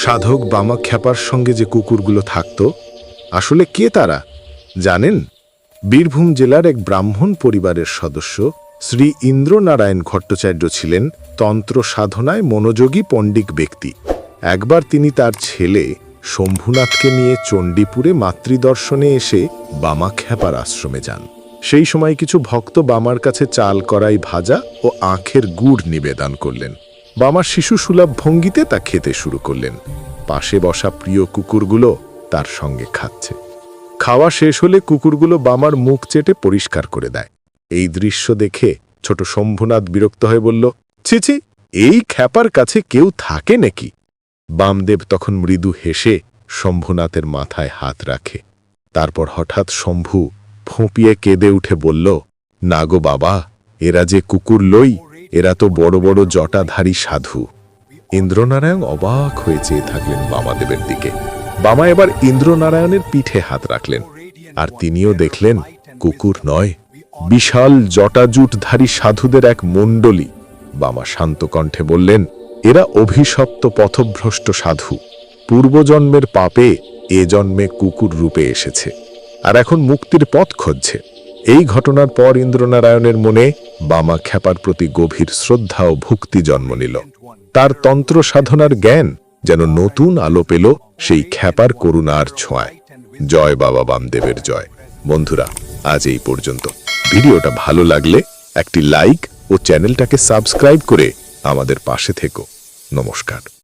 সাধক বামা খ্যাপার সঙ্গে যে কুকুরগুলো থাকত, আসলে কে তারা? জানেন? বীরভূম জেলার এক ব্রাহ্মণ পরিবারের সদস্য শ্রী ইন্দ্রনারায়ণ ভট্টাচার্য ছিলেন তন্ত্র সাধনায় মনোযোগী পণ্ডিক ব্যক্তি। একবার তিনি তার ছেলে শম্ভুনাথকে নিয়ে চণ্ডীপুরে মাতৃদর্শনে এসে বামা খ্যাপার আশ্রমে যান। সেই সময় কিছু ভক্ত বামার কাছে চাল করাই ভাজা ও আখের গুড় নিবেদন করলেন। বামার শিশু সুলভ ভঙ্গিতে তা খেতে শুরু করলেন। পাশে বসা প্রিয় কুকুরগুলো তার সঙ্গে খাচ্ছে। খাওয়া শেষ হলে কুকুরগুলো বামার মুখ চেটে পরিষ্কার করে দেয়। এই দৃশ্য দেখে ছোট শম্ভুনাথ বিরক্ত হয়ে বলল ছিছি এই খ্যাপার কাছে কেউ থাকে নাকি? বামদেব তখন মৃদু হেসে শম্ভুনাথের মাথায় হাত রাখে। তারপর হঠাৎ শম্ভু ফোঁপিয়ে কেঁদে উঠে বলল, না গো বাবা, এরা যে কুকুর লই এরা তো বড় বড় জটাধারী সাধু। ইন্দ্রনারায়ণ অবাক হয়ে চেয়ে থাকলেন বামাদেবের দিকে। বামা এবার ইন্দ্রনারায়ণের পিঠে হাত রাখলেন আর তিনিও দেখলেন কুকুর নয়, বিশাল জটাজুটধারী সাধুদের এক মণ্ডলী। বামা শান্ত কণ্ঠে বললেন, এরা অভিশপ্ত পথভ্রষ্ট সাধু। পূর্বজন্মের পাপে এ জন্মে কুকুর রূপে এসেছে, আর এখন মুক্তির পথ খুঁজছে। এই ঘটনার পর ইন্দ্রনারায়ণের মনে বামা খ্যাপার প্রতি গভীর শ্রদ্ধা ও ভক্তি জন্ম নিল। তার তন্ত্র সাধনার জ্ঞান যেন নতুন আলো পেল সেই খ্যাপার করুণার ছোঁয়ায়। জয় বাবা বামদেবের জয়। বন্ধুরা, আজ এই পর্যন্ত। ভিডিওটা ভালো লাগলে একটি লাইক ও চ্যানেলটাকে সাবস্ক্রাইব করে আমাদের পাশে থেকো। নমস্কার।